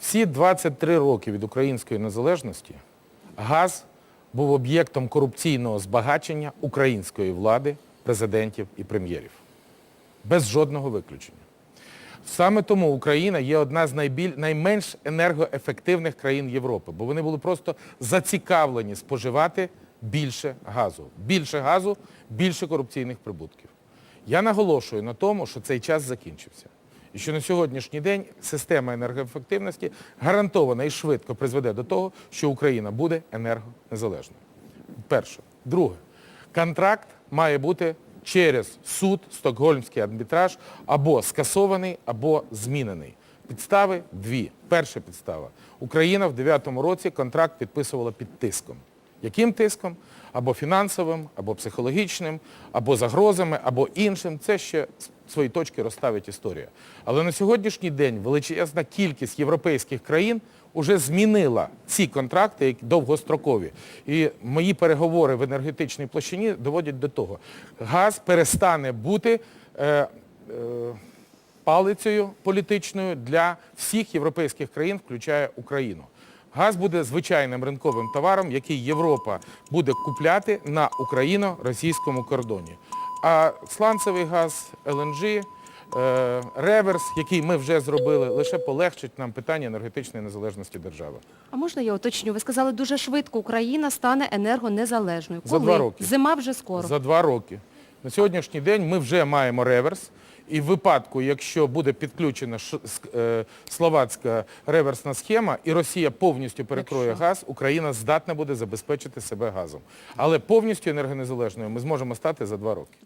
Всі 23 роки від української незалежності газ був об'єктом корупційного збагачення української влади, президентів і прем'єрів. Без жодного виключення. Саме тому Україна є одна з найбіль... найменш енергоефективних країн Європи, бо вони були просто зацікавлені споживати більше газу. Більше газу, більше корупційних прибутків. Я наголошую на тому, що цей час закінчився. І що на сьогоднішній день система енергоефективності гарантовано і швидко призведе до того, що Україна буде енергонезалежною. Перше. Друге. Контракт має бути через суд, стокгольмський арбітраж, або скасований, або змінений. Підстави дві. Перша підстава. Україна в 2009 році контракт підписувала під тиском. Яким тиском? Або фінансовим, або психологічним, або загрозами, або іншим. Це ще свої точки розставить історія. Але на сьогоднішній день величезна кількість європейських країн вже змінила ці контракти які довгострокові. І мої переговори в енергетичній площині доводять до того. Газ перестане бути е, е, палицею політичною для всіх європейських країн, включає Україну. Газ буде звичайним ринковим товаром, який Європа буде купляти на україно-російському кордоні. А сланцевий газ, ЛНЖ, е, реверс, який ми вже зробили, лише полегшить нам питання енергетичної незалежності держави. А можна я уточню? Ви сказали, дуже швидко Україна стане енергонезалежною. За два роки. Зима вже скоро. За два роки. На сьогоднішній день ми вже маємо реверс. І в випадку, якщо буде підключена е, словацька реверсна схема і Росія повністю перекроє Якщо? газ, Україна здатна буде забезпечити себе газом. Але повністю енергонезалежною ми зможемо стати за два роки.